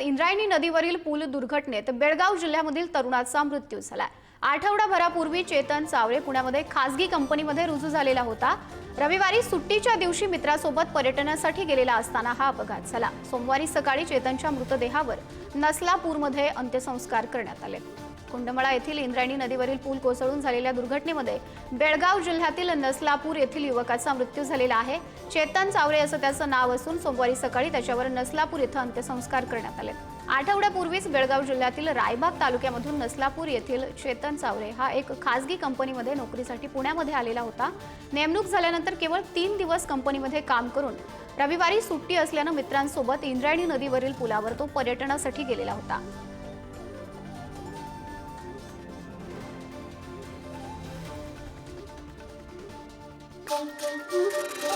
राज्यात इंद्रायणी नदीवरील पूल दुर्घटनेत बेळगाव जिल्ह्यामधील तरुणाचा मृत्यू झाला. आठवडाभरापूर्वी चेतन चावळे पुण्यामध्ये खासगी कंपनीमध्ये रुजू झालेला होता. रविवारी सुट्टीच्या दिवशी मित्रासोबत पर्यटनासाठी गेलेला असताना हा अपघात झाला. सोमवारी सकाळी चेतनच्या मृतदेहावर नसलापूरमध्ये अंत्यसंस्कार करण्यात आले. कुंडमळा येथील इंद्रायणी नदीवरील पूल कोसळून झालेल्या दुर्घटनेमध्ये बेळगाव जिल्ह्यातील नसलापूर येथील युवकाचा मृत्यू झालेला आहे. चेतन चावरे असं त्याचं नाव असून सोमवारी सकाळी त्याच्यावर नसलापूर इथं अंत्यसंस्कार करण्यात आले. आठवड्यापूर्वीच बेळगाव जिल्ह्यातील रायबाग तालुक्यामधून नसलापूर येथील चेतन चावरे हा एक खासगी कंपनीमध्ये नोकरीसाठी पुण्यामध्ये आलेला होता. नेमणूक झाल्यानंतर केवळ तीन दिवस कंपनीमध्ये काम करून रविवारी सुट्टी असल्यानं मित्रांसोबत इंद्रायणी नदीवरील पुलावर तो पर्यटनासाठी गेलेला होता. Música